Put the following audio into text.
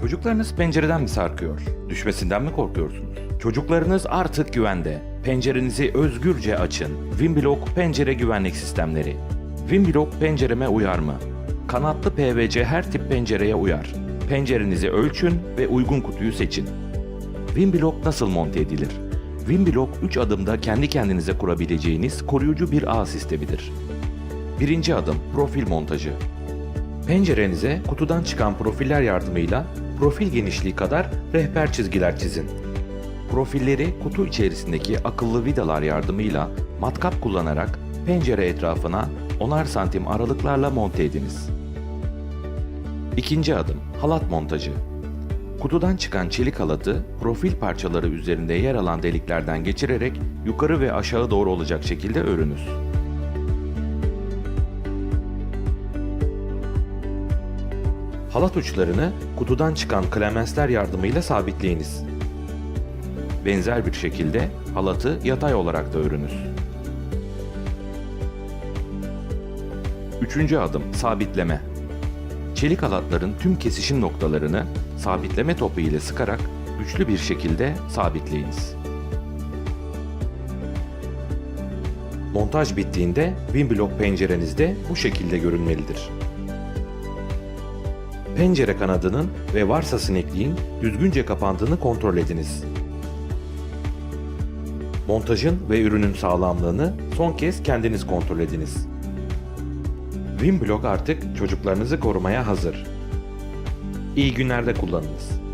Çocuklarınız pencereden mi sarkıyor? Düşmesinden mi korkuyorsunuz? Çocuklarınız artık güvende. Pencerenizi özgürce açın. Wimblock pencere güvenlik sistemleri. Wimblock pencereme uyar mı? Kanatlı PVC her tip pencereye uyar. Pencerenizi ölçün ve uygun kutuyu seçin. Wimblock nasıl monte edilir? Wimblock 3 adımda kendi kendinize kurabileceğiniz koruyucu bir ağ sistemidir. Birinci adım profil montajı. Pencerenize kutudan çıkan profiller yardımıyla profil genişliği kadar rehber çizgiler çizin. Profilleri kutu içerisindeki akıllı vidalar yardımıyla matkap kullanarak pencere etrafına 10'ar santim aralıklarla monte ediniz. İkinci adım halat montajı. Kutudan çıkan çelik halatı profil parçaları üzerinde yer alan deliklerden geçirerek yukarı ve aşağı doğru olacak şekilde örünüz. Halat uçlarını kutudan çıkan klemensler yardımıyla sabitleyiniz. Benzer bir şekilde halatı yatay olarak da örünüz. Üçüncü adım sabitleme. Çelik halatların tüm kesişim noktalarını sabitleme topu ile sıkarak güçlü bir şekilde sabitleyiniz. Montaj bittiğinde Wimblock pencerenizde bu şekilde görünmelidir. Pencere kanadının ve varsa sinekliğin düzgünce kapandığını kontrol ediniz. Montajın ve ürünün sağlamlığını son kez kendiniz kontrol ediniz. Wimblock artık çocuklarınızı korumaya hazır. İyi günlerde kullanınız.